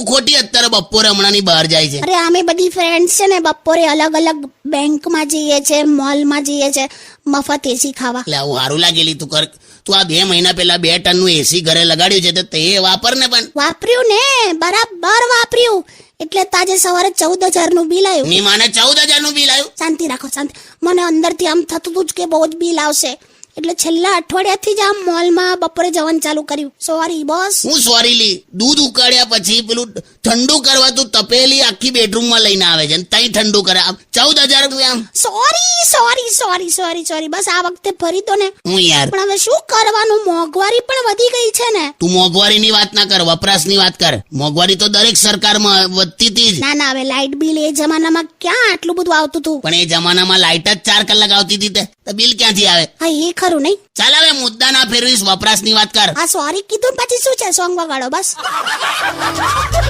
તું ખોટી અત્યારે બપોરે હમણાંની બહાર જાય છે. અરે અમે બધી ફ્રેન્ડ્સ છે ને બપોરે અલગ અલગ બેંકમાં જઈએ છે મોલમાં જઈએ છે મફત એસી ખાવા. એટલે આવું સારું લાગેલી તું કર. તું આ બે મહિના પહેલા બે ટનનું એસી ઘરે લગાડ્યું છે તો તે વાપર ને પણ. વાપર્યું ને બરાબર વાપર્યું. એટલે તાજે સવારે ચૌદ હજારનું બિલ આવ્યું. ની માને ચૌદ હજારનું બિલ આવ્યું? શાંતિ રાખો શાંતિ. મને અંદરથી આમ થતું હતું જ કે બહુ જ બિલ આવશે. એટલે છેલ્લા અઠવાડિયાથી જ આમ મોલમાં બપોરે જવાનું ચાલુ કર્યું. સોરી બોસ હું સોરી લી. દૂધ ઉકાળ્યા પછી પેલું ઠંડુ કરવા તું તપેલી આખી બેડરૂમમાં લઈને આવે છે તઈ ઠંડુ કરે. ચૌદ હજાર રૂપિયા. Sorry sorry sorry sorry sorry બસ આ વખતે ફરી તો ને. હું યાર. પણ હવે શું કરવાનું? મોંઘવારી પણ વધી ગઈ છે ને. તું મોંઘવારીની વાત ના કર વપરાશની વાત કર. મોંઘવારી તો દરેક સરકારમાં વધતી હતી જ. ના ના હવે લાઇટ બિલ એ જમાનામાં ક્યાં આટલું બધું આવતું હતું પણ એ જમાનામાં લાઇટ જ ચાર કલાક આવતી હતી તે. તો બિલ ક્યાંથી આવે? હા એ ખરું નહીં. ચાલ હવે મુદ્દા ના ફેરવીશ વપરાશની વાત કર. આ સોરી કીધું પછી શું છે? સોંગ વગાડો બસ.